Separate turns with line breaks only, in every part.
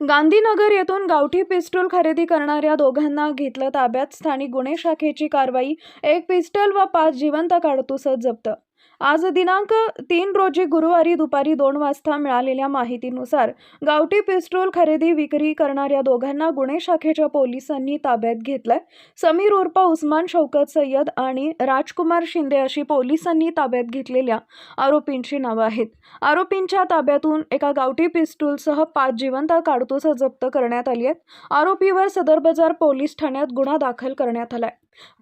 गांधीनगर येथून गावठी पिस्टल खरेदी करणाऱ्या दोघांना घेतलं ताब्यात. स्थानिक गुन्हे शाखेची कारवाई एक पिस्टल व पाच जिवंत काडतुस जप्त आज दिनांक तीन रोजी गुरुवारी दुपारी दोन वाजता मिळालेल्या माहितीनुसार गावठी पिस्टल खरेदी विक्री करणाऱ्या दोघांना गुन्हे शाखेच्या पोलिसांनी ताब्यात घेतलंय. समीर उर्फ उस्मान शौकत सय्यद आणि राजकुमार शिंदे अशी पोलिसांनी ताब्यात घेतलेल्या आरोपींची नावं आहेत. आरोपींच्या ताब्यातून एका गावठी पिस्तूलसह पाच जिवंत काडतुसं जप्त करण्यात आली आहेत. आरोपीवर सदर बाजार पोलीस ठाण्यात गुन्हा दाखल करण्यात आलाय.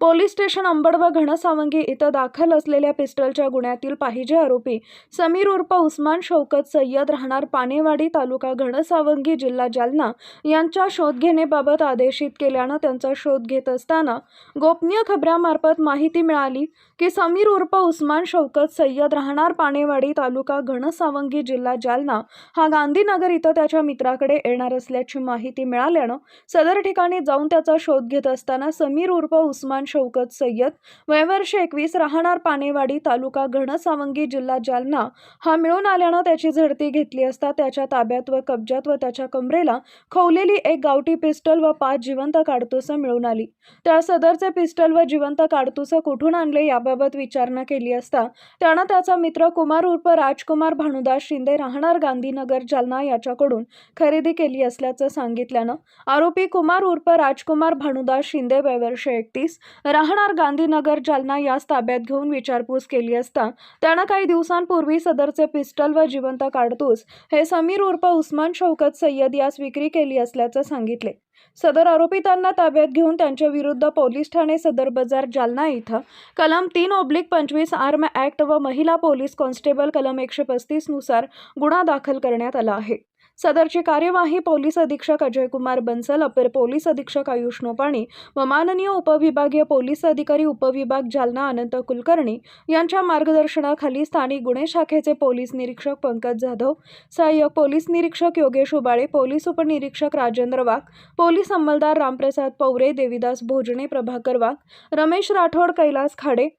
पोलीस स्टेशन अंबड व घनसावंगी इथं दाखल असलेल्या पिस्टलच्या गुन्ह्यातील पाहिजे आरोपी समीर उर्फ उस्मान शौकत सय्यद राहणार पानेवाडी तालुका घनसावंगी जिल्हा जालना यांच्या शोध घेण्याबाबत आदेशित केल्यानं त्यांचा शोध घेत असताना गोपनीय खबऱ्यामार्फत माहिती मिळाली की समीर उर्फ उस्मान शौकत सय्यद राहणार पानेवाडी तालुका घनसावंगी जिल्हा जालना हा गांधीनगर इथं त्याच्या मित्राकडे येणार असल्याची माहिती मिळाल्यानं सदर ठिकाणी जाऊन त्याचा शोध घेत असताना समीर उर्फ उस्मान शौकत सय्यद वयवर्ष एकवीस राहणार पानेवाडी तालुका घनसावंगी जिल्हा जालना. हा मिळून आल्यानं त्याची झडती घेतली असता त्याच्या ताब्यात व कब्जात व त्याच्या कमरेला खवलेली एक गावठी पिस्टल व पाच जिवंत काडतुसं मिळून आली. त्या सदरचे पिस्टल व जिवंत काडतुसं कुठून आणले याबाबत विचारणा केली असता त्यानं त्याचा मित्र कुमार उर्फ राजकुमार भानुदास शिंदे राहणार गांधीनगर जालना याच्याकडून खरेदी केली असल्याचं सांगितल्यानं आरोपी कुमार उर्फ राजकुमार भानुदास शिंदे वयवर्ष एकतीस राहणार गांधीनगर जालना यास ताब्यात घेऊन विचारपूस केली असता त्यानं काही दिवसांपूर्वी सदरचे पिस्टल व जिवंत काडतूस हे समीर उर्फ उस्मान शौकत सय्यद यास विक्री केली असल्याचं सांगितले. सदर आरोपितांना ताब्यात घेऊन त्यांच्या विरुद्ध पोलीस ठाणे सदर बाजार जालना इथं कलम तीन ओब्लिक पंचवीस आर्म ॲक्ट व महिला पोलीस कॉन्स्टेबल कलम एकशे पस्तीसनुसार गुन्हा दाखल करण्यात आला आहे. सदरची कार्यवाही पोलीस अधीक्षक अजयकुमार बन्सल अपर पोलीस अधीक्षक आयुष नोपाणी व माननीय उपविभागीय पोलीस अधिकारी उपविभाग जालना अनंत कुलकर्णी यांच्या मार्गदर्शनाखाली स्थानिक गुन्हे शाखेचे पोलीस निरीक्षक पंकज जाधव सहाय्यक पोलीस निरीक्षक योगेश उबाळे पोलीस उपनिरीक्षक राजेंद्र वाघ पोलीस अंमलदार रामप्रसाद पवरे देविदास भोजने प्रभाकर वाघ रमेश राठोड कैलास खाडे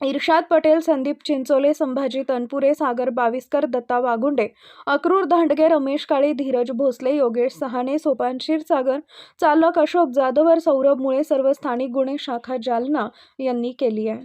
इर्शाद पटेल संदीप चिंचोले संभाजी तनपुरे सागर बाविस्कर दत्ता वागुंडे अक्रूर धांडगे रमेश काळे धीरज भोसले योगेश सहाने सोपान क्षीरसागर चालक अशोक जाधवर सौरभ मुळे सर्व स्थानिक गुन्हे शाखा जालना यांनी केली आहे.